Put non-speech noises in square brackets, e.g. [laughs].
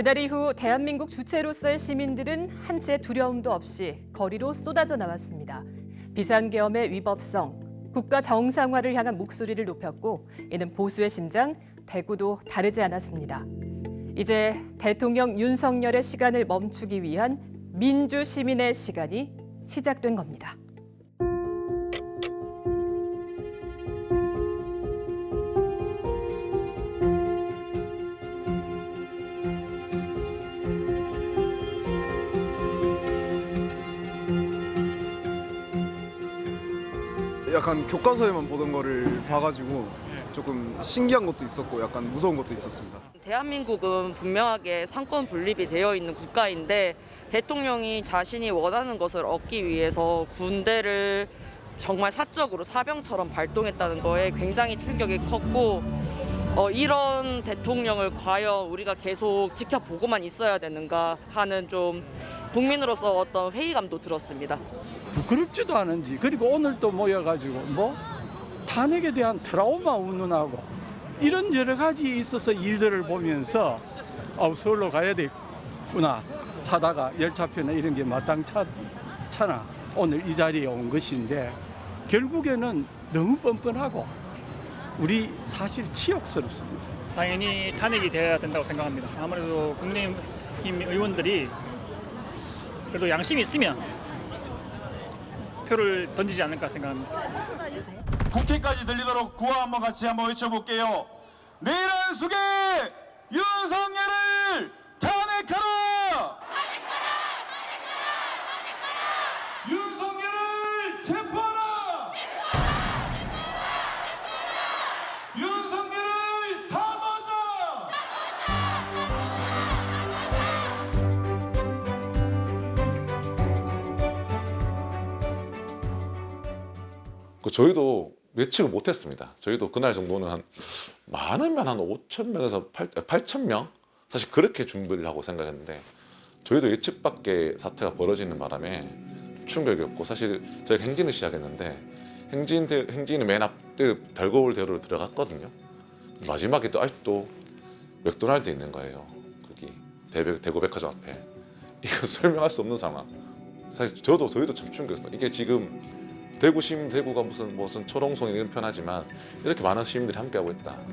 그날 이후 대한민국 주체로서의 시민들은 한치의 두려움도 없이 거리로 쏟아져 나왔습니다. 비상계엄의 위법성, 국가 정상화를 향한 목소리를 높였고 이는 보수의 심장 대구도 다르지 않았습니다. 이제 대통령 윤석열의 시간을 멈추기 위한 민주 시민의 시간이 시작된 겁니다. 약간 교과서에만 보던 거를 봐가지고 조금 신기한 것도 있었고 약간 무서운 것도 있었습니다. 대한민국은 분명하게 상권 분립이 되어 있는 국가인데 대통령이 자신이 원하는 것을 얻기 위해서 군대를 정말 사적으로 사병처럼 발동했다는 거에 굉장히 충격이 컸고 어, 이런 대통령을 과연 우리가 계속 지켜보고만 있어야 되는가 하는 좀 국민으로서 어떤 회의감도 들었습니다. 부끄럽지도 않은지 그리고 오늘 또 모여가지고 뭐 탄핵에 대한 트라우마 운운하고 이런 여러 가지 있어서 일들을 보면서 아 서울로 가야 되구나 하다가 열차표나 이런 게 마땅찮아 오늘 이 자리에 온 것인데 결국에는 너무 뻔뻔하고 우리 사실 치욕스럽습니다. 당연히 탄핵이 돼야 된다고 생각합니다. 아무래도 국민의힘 의원들이 그래도 양심이 있으면 표를 던지지 않을까 생각합니다. 국회까지 들리도록 구호 한번 같이 한번 외쳐볼게요. 내란 속에 윤석열을 탄핵하라! 윤석열을 체포 그 저희도 예측을 못했습니다. 저희도 그날 정도는 한 많으면 한 5천 명에서 8천 명 사실 그렇게 준비를 하고 생각했는데 저희도 예측 밖의 사태가 벌어지는 바람에 충격이었고 사실 저희가 행진을 시작했는데 행진 대- 행진이 맨 앞에 달고울 대로로 들어갔거든요. 마지막에 또 아직도 맥도날드 있는 거예요. 거기 대백 대구백화점 앞에 [laughs] 이거 설명할 수 없는 상황. 사실 저도 저희도 참 충격이었어요. 이게 지금 대구 시민 대구가 무슨 무슨 초롱성 이런 편하지만 이렇게 많은 시민들이 함께하고 있다.